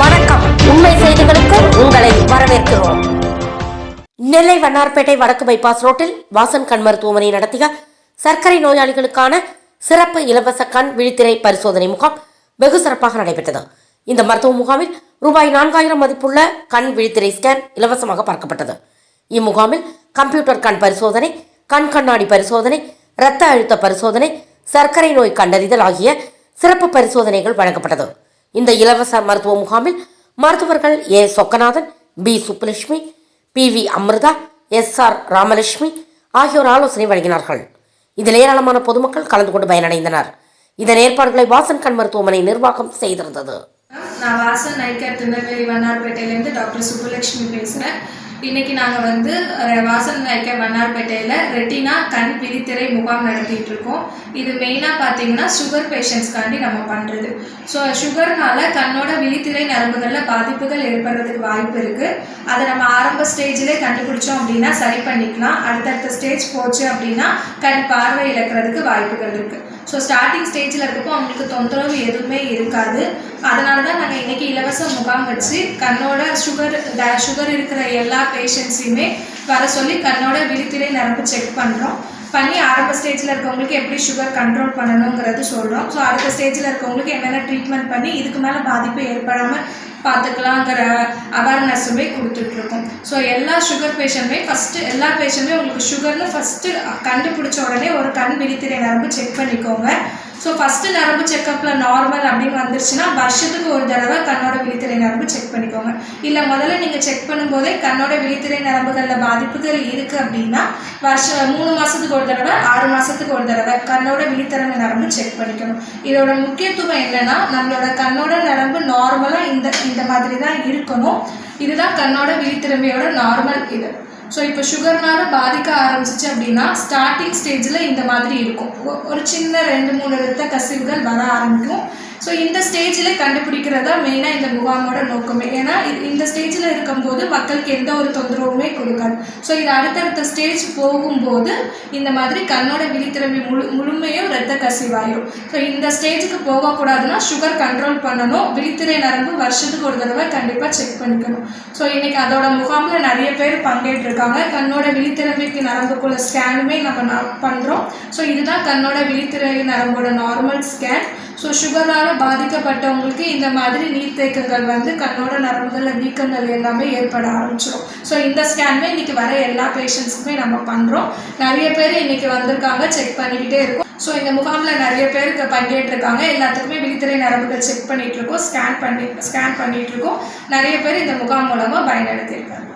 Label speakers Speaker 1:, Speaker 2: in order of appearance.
Speaker 1: வணக்கம். உண்மை செய்திகளுக்கு உங்களை வரவேற்கிறோம். நெல்லை வண்ணார்பேட்டை வடக்கு பைபாஸ் ரோட்டில் வாசன் கண் மருத்துவமனை நடத்திய சர்க்கரை நோயாளிகளுக்கான சிறப்பு இலவச கண் விழித்திரை பரிசோதனை முகாம் வெகு சிறப்பாக நடைபெற்றது. இந்த மருத்துவ முகாமில் ரூபாய் நான்காயிரம் மதிப்புள்ள கண் விழித்திரை ஸ்கேன் இலவசமாக பார்க்கப்பட்டது. இம்முகாமில் கம்ப்யூட்டர் கண் பரிசோதனை கண் கண்ணாடி பரிசோதனை இரத்த அழுத்த பரிசோதனை சர்க்கரை நோய் கண்டறிதல் ஆகிய சிறப்பு பரிசோதனைகள் வழங்கப்பட்டது. இந்த இலவச மருத்துவ முகாமில் மருத்துவர்கள் A. Chokkanathan P. Subbulakshmi P. V. Amritha S. R. Ramalakshmi ஆகியோர் ஆலோசனை வழங்கினார்கள். இதில் ஏராளமான பொதுமக்கள் கலந்து கொண்டு பயனடைந்தனர். இதன் ஏற்பாடுகளை வாசன் கண் மருத்துவமனை நிர்வாகம் செய்திருந்தது.
Speaker 2: நான் வாசன் நைக்கர் திருநெல்வேலி வண்ணார்பேட்டையிலேருந்து டாக்டர் சுப்புலட்சுமி பேசுகிறேன் இன்னைக்கு நாங்கள் வந்து வாசந்த நாயக்கர் மன்னார்பேட்டையில் வண்ணார்பேட்டையில் ரெட்டினா கண் விழித்திரை முகாம் நடத்திட்டு இருக்கோம். இது மெயினாக பார்த்தீங்கன்னா சுகர் பேஷண்ட்ஸ்க்காண்டி நம்ம பண்ணுறது ஸோ சுகர்னால கண்ணோட விழித்திரை நரம்புகளில் பாதிப்புகள் ஏற்படுறதுக்கு வாய்ப்பு இருக்குது அதை நம்ம ஆரம்ப ஸ்டேஜிலே கண்டுபிடிச்சோம் அப்படின்னா சரி பண்ணிக்கலாம். அடுத்தடுத்த ஸ்டேஜ் போச்சு அப்படின்னா கண் பார்வை இழக்கிறதுக்கு வாய்ப்புகள் இருக்குது ஸோ ஸ்டார்டிங் ஸ்டேஜில் இருக்கப்போ அவங்களுக்கு தொந்தரவு எதுவுமே இருக்காது. அதனால தான் நாங்கள் இன்றைக்கி இலவச முகாம் வச்சு கண்ணோட சுகர் சுகர் இருக்கிற எல்லா பேஷண்ட்ஸையுமே வர சொல்லி கண்ணோட விழித்திரை நரம்பு செக் பண்ணுறோம் பண்ணி ஆரம்ப ஸ்டேஜில் இருக்கவங்களுக்கு எப்படி சுகர் கண்ட்ரோல் பண்ணணுங்கிறது சொல்கிறோம் ஸோ அடுத்த ஸ்டேஜில் இருக்கவங்களுக்கு என்னென்ன ட்ரீட்மெண்ட் பண்ணி இதுக்கு மேலே பாதிப்பு ஏற்படாமல் பார்த்துக்கலாங்கிற அவேர்னஸுமே கொடுத்துட்ருக்கோம். ஸோ எல்லா சுகர் பேஷண்ட்டுமே ஃபஸ்ட்டு எல்லா பேஷண்ட்டுமே உங்களுக்கு சுகர்னு ஃபஸ்ட்டு கண்டுபிடிச்ச உடனே ஒரு கண் விழித்திரை நரம்பு செக் பண்ணிக்கோங்க. ஸோ ஃபஸ்ட்டு நரம்பு செக்கப்பில் நார்மல் அப்படின்னு வந்துருச்சுன்னா வருஷத்துக்கு ஒரு தடவை கண்ணோட விழித்திரை நரம்பு செக் பண்ணிக்கோங்க. இல்லை முதல்ல நீங்கள் செக் பண்ணும்போதே கண்ணோட விழித்திரை நரம்புகளில் பாதிப்புகள் இருக்குது அப்படின்னா வருஷம் மூணு மாதத்துக்கு ஒரு தடவை ஆறு மாதத்துக்கு ஒரு தடவை கண்ணோட விழித்திரை நரம்பு செக் பண்ணிக்கணும். இதோட முக்கியத்துவம் என்னன்னா நம்மளோட கண்ணோட நரம்பு நார்மலாக இந்த இந்த மாதிரி தான் இருக்கணும். இதுதான் கண்ணோட விழித்திறமையோட நார்மல் இது. ஸோ இப்போ சுகர்னால பாதிக்க ஆரம்பிச்சிச்சு அப்படின்னா ஸ்டார்டிங் ஸ்டேஜில் இந்த மாதிரி இருக்கும். ஒ- ஒரு சின்ன ரெண்டு மூணு ரத்த கசிவுகள் வர ஆரம்பிக்கும். ஸோ இந்த ஸ்டேஜில் கண்டுபிடிக்கிறதா மெயினாக இந்த முகாமோட நோக்கமே. ஏன்னா இந்த ஸ்டேஜில் இருக்கும்போது மக்களுக்கு எந்த ஒரு தொந்தரவுமே கொடுக்காது. ஸோ இது அடுத்தடுத்த ஸ்டேஜ் போகும்போது இந்த மாதிரி கண்ணோட விழித்திறமை முழு முழுமையும் ரத்த கசிவாயிரும். ஸோ இந்த ஸ்டேஜுக்கு போகக்கூடாதுன்னா சுகர் கண்ட்ரோல் பண்ணணும். விழித்திரை நரம்பு வருஷத்துக்கு ஒரு தடவை கண்டிப்பாக செக் பண்ணிக்கணும். ஸோ இன்றைக்கி அதோட முகாமில் நிறைய பேர் பங்கேற்றிருக்காங்க. கண்ணோட விழித்திறமைக்கு நரம்புக்குள்ள ஸ்கேனுமே நம்ம ந- ஸோ இதுதான் கண்ணோட விழித்திரை நரம்போட நார்மல் ஸ்கேன் ஸோ சுகரால் பாதிக்கப்பட்டவங்களுக்கு இந்த மாதிரி நீர்த்தேக்கங்கள் வந்து கண்ணோட நரம்புகளில் வீக்கங்கள் எல்லாமே ஏற்பட ஆரம்பிச்சிடும் ஸோ இந்த ஸ்கேனுமே இன்னைக்கு வர எல்லா பேஷண்ட்ஸ்க்குமே நம்ம பண்ணுறோம் நிறைய பேர் இன்னைக்கு வந்திருக்காங்க செக் பண்ணிக்கிட்டே இருக்கோம். ஸோ இந்த முகாமில் நிறைய பேருக்கு பங்கேற்றிருக்காங்க. எல்லாத்துக்குமே விழித்திரை நரம்புகள் செக் பண்ணிட்டு இருக்கோம் ஸ்கேன் பண்ணி ஸ்கேன் பண்ணிகிட்ருக்கோம் இருக்கோம். நிறைய பேர் இந்த முகாம் மூலமாக பயனடைத்திருக்காங்க